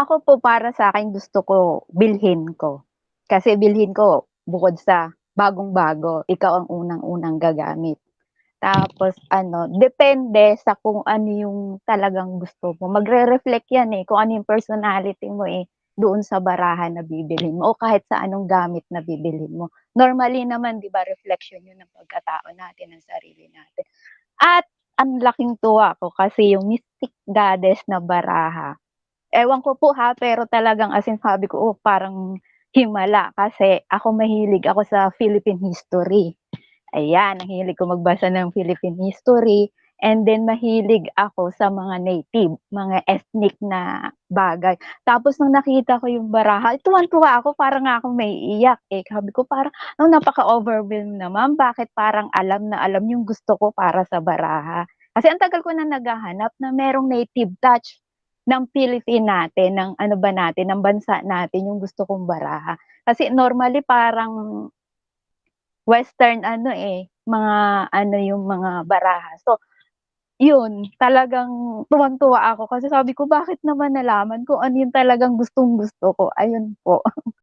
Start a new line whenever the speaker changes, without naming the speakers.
Ako po para sa'kin gusto ko bilhin ko. Kasi bilhin ko bukod sa bagong-bago, ikaw ang unang-unang gagamit. Tapos ano, depende sa kung ano yung talagang gusto mo, magre-reflect yan, eh, kung ano yung personality mo, eh, doon sa baraha na bibilhin mo o kahit sa anong gamit na bibilhin mo. Normally naman 'di ba reflection yun ng pagkatao natin, ng sarili natin. At ang laking tuwa ko kasi yung Mystic Goddess na baraha, ewan ko po, ha, pero talagang as in sabi ko, "Oh, parang himala." Kasi ako mahilig ako sa Philippine history. Ayan, ang ko magbasa ng Philippine history and then mahilig ako sa mga native, mga ethnic na bagay. Tapos nung nakita ko yung baraha, tuwang-tuwa ako para nga akong maiiyak, eh, sabi ko parang, "Oh, napaka-overwhelm naman, bakit parang alam na alam yung gusto ko para sa baraha." Kasi ang tagal ko na naghahanap na merong native touch ng Philippine natin, ng ano ba natin, ng bansa natin yung gusto kong baraha. Kasi normally parang western ano, eh, mga ano yung mga baraha. So, yun talagang tuwang-tuwa ako kasi sabi ko, "Bakit naman nalaman kung ano yung talagang gustong-gusto ko?" Ayun po.